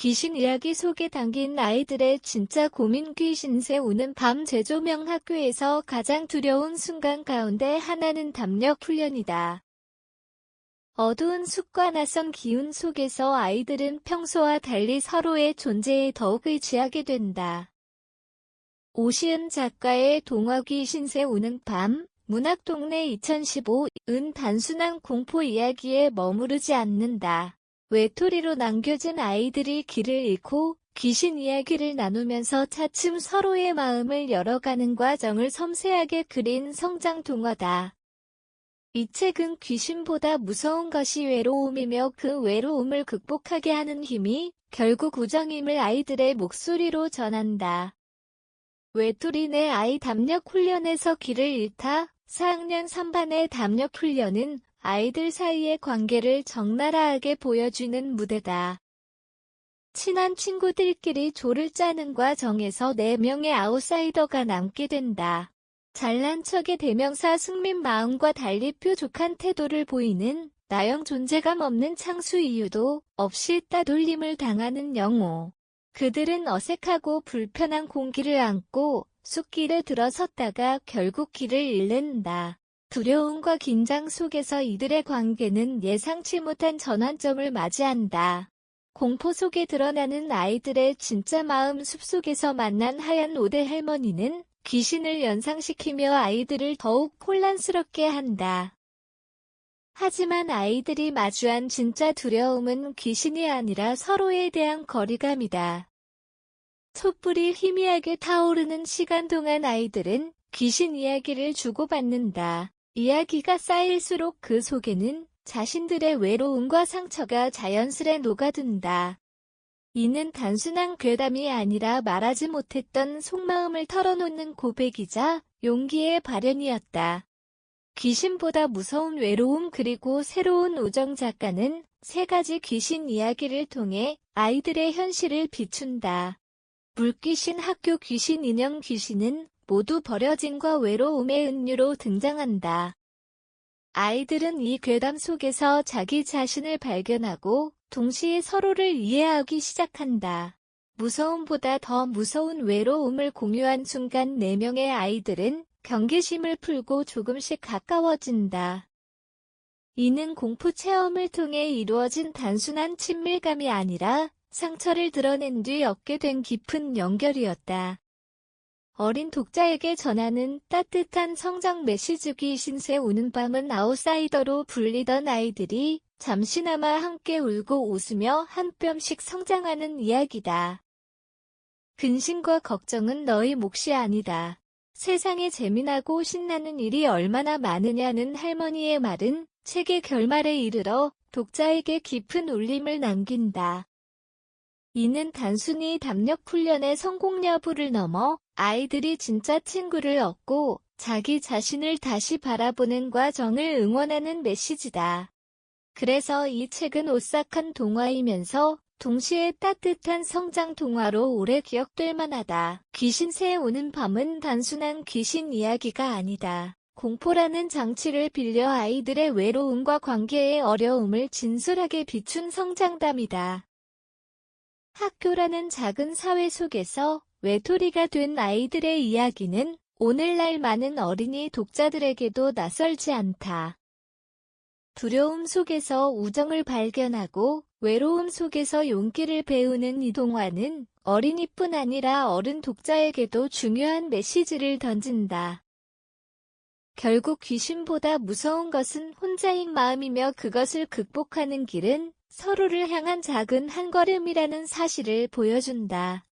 귀신 이야기 속에 담긴 아이들의 진짜 고민 귀신새 우는 밤 제조명 학교에서 가장 두려운 순간 가운데 하나는 담력 훈련이다. 어두운 숲과 낯선 기운 속에서 아이들은 평소와 달리 서로의 존재에 더욱 의지하게 된다. 오시은 작가의 동화귀 신세 우는 밤, 문학동네 2015은 단순한 공포 이야기에 머무르지 않는다. 외톨이로 남겨진 아이들이 길을 잃고 귀신 이야기를 나누면서 차츰 서로의 마음을 열어가는 과정을 섬세하게 그린 성장 동화다. 이 책은 귀신보다 무서운 것이 외로움이며 그 외로움을 극복하게 하는 힘이 결국 우정임을 아이들의 목소리로 전한다. 외톨이 내 아이 담력 훈련에서 길을 잃다 4학년 3반의 담력 훈련은 아이들 사이의 관계를 적나라하게 보여주는 무대다. 친한 친구들끼리 조를 짜는 과정에서 4명의 아웃사이더가 남게 된다. 잘난 척의 대명사 승민 마음과 달리 뾰족한 태도를 보이는 나영 존재감 없는 창수 이유도 없이 따돌림을 당하는 영호. 그들은 어색하고 불편한 공기를 안고 숲길에 들어섰다가 결국 길을 잃는다. 두려움과 긴장 속에서 이들의 관계는 예상치 못한 전환점을 맞이한다. 공포 속에 드러나는 아이들의 진짜 마음 숲속에서 만난 하얀 오대 할머니는 귀신을 연상시키며 아이들을 더욱 혼란스럽게 한다. 하지만 아이들이 마주한 진짜 두려움은 귀신이 아니라 서로에 대한 거리감이다. 촛불이 희미하게 타오르는 시간 동안 아이들은 귀신 이야기를 주고받는다. 이야기가 쌓일수록 그 속에는 자신들의 외로움과 상처가 자연스레 녹아든다. 이는 단순한 괴담이 아니라 말하지 못했던 속마음을 털어놓는 고백이자 용기의 발현이었다. 귀신보다 무서운 외로움 그리고 새로운 우정 작가는 세 가지 귀신 이야기를 통해 아이들의 현실을 비춘다. 물귀신 학교 귀신 인형 귀신은 모두 버려짐과 외로움의 은유로 등장한다. 아이들은 이 괴담 속에서 자기 자신을 발견하고 동시에 서로를 이해하기 시작한다. 무서움보다 더 무서운 외로움을 공유한 순간 4명의 아이들은 경계심을 풀고 조금씩 가까워진다. 이는 공포 체험을 통해 이루어진 단순한 친밀감이 아니라 상처를 드러낸 뒤 얻게 된 깊은 연결이었다. 어린 독자에게 전하는 따뜻한 성장 메시지기 신세 우는 밤은 아웃사이더로 불리던 아이들이 잠시나마 함께 울고 웃으며 한 뼘씩 성장하는 이야기다. 근심과 걱정은 너희 몫이 아니다. 세상에 재미나고 신나는 일이 얼마나 많으냐는 할머니의 말은 책의 결말에 이르러 독자에게 깊은 울림을 남긴다. 이는 단순히 담력 훈련의 성공 여부를 넘어 아이들이 진짜 친구를 얻고 자기 자신을 다시 바라보는 과정을 응원하는 메시지다. 그래서 이 책은 오싹한 동화이면서 동시에 따뜻한 성장 동화로 오래 기억될 만하다. 귀신새 오는 밤은 단순한 귀신 이야기가 아니다. 공포라는 장치를 빌려 아이들의 외로움과 관계의 어려움을 진솔하게 비춘 성장담이다. 학교라는 작은 사회 속에서 외톨이가 된 아이들의 이야기는 오늘날 많은 어린이 독자들에게도 낯설지 않다. 두려움 속에서 우정을 발견하고 외로움 속에서 용기를 배우는 이 동화는 어린이뿐 아니라 어른 독자에게도 중요한 메시지를 던진다. 결국 귀신보다 무서운 것은 혼자인 마음이며 그것을 극복하는 길은 서로를 향한 작은 한 걸음이라는 사실을 보여준다.